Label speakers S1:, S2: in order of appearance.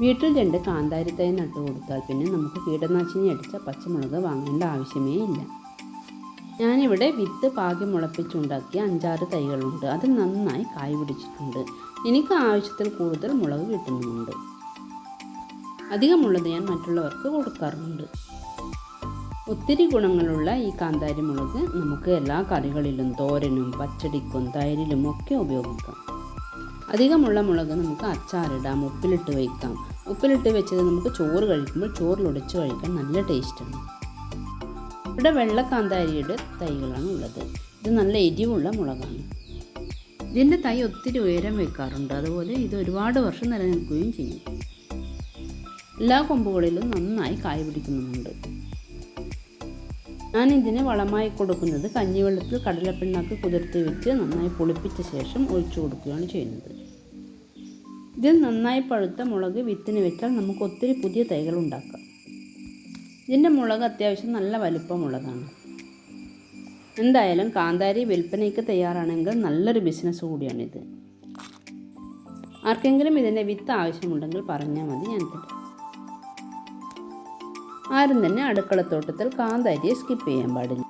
S1: വീട്ടിൽ രണ്ട് കാന്താരി തൈ നട്ടു കൊടുത്താൽ പിന്നെ നമുക്ക് കീടനാശിനി അടിച്ച പച്ചമുളക് വാങ്ങേണ്ട ആവശ്യമേ ഇല്ല. ഞാനിവിടെ വിത്ത് പാകി മുളപ്പിച്ചുണ്ടാക്കിയ അഞ്ചാറ് തൈകളുണ്ട്. അത് നന്നായി കായ് പിടിച്ചിട്ടുണ്ട്. എനിക്ക് ആവശ്യത്തിൽ കൂടുതൽ മുളക് കിട്ടുന്നുമുണ്ട്. അധികമുള്ളത് ഞാൻ മറ്റുള്ളവർക്ക് കൊടുക്കാറുണ്ട്. ഒത്തിരി ഗുണങ്ങളുള്ള ഈ കാന്താരി മുളക് നമുക്ക് എല്ലാ കറികളിലും തോരനും പച്ചടിക്കും തൈരിലും ഒക്കെ ഉപയോഗിക്കാം. അധികമുള്ള മുളക് നമുക്ക് അച്ചാറിടാം ഉപ്പിലിട്ട് വയ്ക്കാം ഉപ്പിലിട്ട് വെച്ചത് നമുക്ക് ചോറ് കഴിക്കുമ്പോൾ ചോറിലൊടിച്ച് കഴിക്കാൻ നല്ല ടേസ്റ്റാണ് ഇവിടെ വെള്ളക്കാന്താരിയുടെ തൈകളാണ് ഉള്ളത്. ഇത് നല്ല എരിവുള്ള മുളകാണ്. ഇതിന്റെ തൈ ഒത്തിരി ഉയരം വെക്കാറുണ്ട്. അതുപോലെ ഇത് ഒരുപാട് വർഷം നിലനിൽക്കുകയും ചെയ്യും. എല്ലാ കൊമ്പുകളിലും നന്നായി കായ് പിടിക്കുന്നുമുണ്ട്. ഞാൻ ഇതിന് വളമായി കൊടുക്കുന്നത് കഞ്ഞിവെള്ളത്തിൽ കടലപ്പിണ്ണാക്ക് കുതിർത്ത് വെച്ച് നന്നായി പൊളിപ്പിച്ച ശേഷം ഒഴിച്ചു കൊടുക്കുകയാണ് ചെയ്യുന്നത്. ഇതിൽ നന്നായി പഴുത്ത മുളക് വിത്തിന് വെച്ചാൽ നമുക്ക് ഒത്തിരി പുതിയ തൈകൾ ഉണ്ടാക്കാം. ഇതിന്റെ മുളക് അത്യാവശ്യം നല്ല വലിപ്പമുള്ളതാണ്. എന്തായാലും കാന്താരി വിൽപ്പനയ്ക്ക് തയ്യാറാണെങ്കിൽ നല്ലൊരു ബിസിനസ് കൂടിയാണിത്. ആർക്കെങ്കിലും ഇതിന്റെ വിത്ത് ആവശ്യമുണ്ടെങ്കിൽ പറഞ്ഞാൽ മതി ഞാൻ തരും. ആരും തന്നെ അടുക്കളത്തോട്ടത്തിൽ കാന്താരിയെ സ്കിപ്പ് ചെയ്യാൻ പാടില്ല.